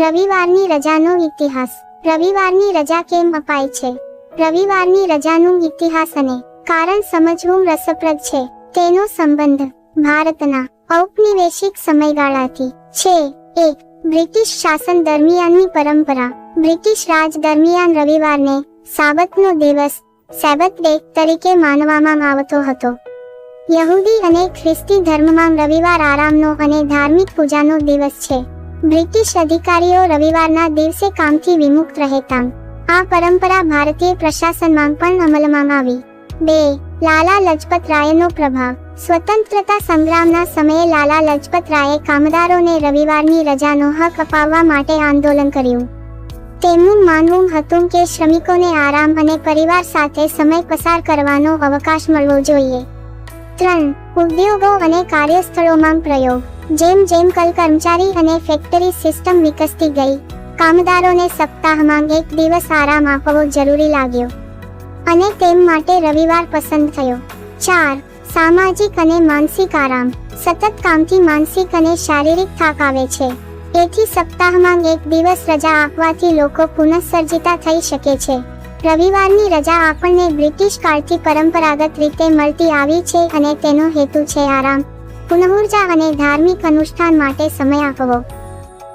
રવિવારની રજાનો ઇતિહાસ. રવિવારની રજા કેમ અપાય છે? રવિવારની રજાનું ઇતિહાસ અને કારણ સમજવું રસપ્રદ છે. તેનો સંબંધ ભારતના ઔપનિવેશિક સમયગાળાથી છે. એક બ્રિટિશ શાસન દરમિયાનની પરંપરા. બ્રિટિશ રાજ દરમિયાન રવિવારને સાબતનો દિવસ, સેબત ડે તરીકે માનવામાં આવતો હતો. યહૂદી અને ખ્રિસ્તી ધર્મમાં રવિવાર આરામનો અને ધાર્મિક પૂજાનો દિવસ છે. બ્રિટિશ અધિકારીઓ રવિવારના દિવસે કામથી વિમુક્ત રહેતા. આ પરંપરા ભારતીય પ્રશાસનમાં પણ અમલમાં આવી. બે, લાલા લજપત રાયનો પ્રભાવ. સ્વતંત્રતા સંગ્રામના સમયે લાલા લજપત રાયે કામદારોને રવિવારની રજાનો હક અપાવવા માટે આંદોલન કર્યું. તેમનું માનવું હતું કે શ્રમિકોને આરામ અને પરિવાર સાથે સમય પસાર કરવાનો અવકાશ મળવો જોઈએ. ત્રણ, ઉદ્યોગો અને કાર્યસ્થળોમાં પ્રયોગ. જેમ જેમ કલ કર્મચારી અને ફેક્ટરી સિસ્ટમ વિકસતી ગઈ, કામદારોને સપ્તાહમાં એક દિવસ આરામ આપવો જરૂરી લાગ્યો. અને તેમ માટે રવિવાર પસંદ થયો. ચાર, સામાજિક અને માનસિક આરામ. સતત કામથી માનસિક અને શારીરિક થાક આવે છે. તેથી સપ્તાહમાં એક દિવસ રજા આપવાથી લોકો પુનઃસર્જિતા થઈ શકે છે. રવિવારની રજા આપણને બ્રિટિશ કાળથી પરંપરાગત રીતે મળતી આવી છે અને તેનો હેતુ છે આરામ. પુનઃઉર્જા અને ધાર્મિક અનુષ્ઠાન માટે સમય આપવો.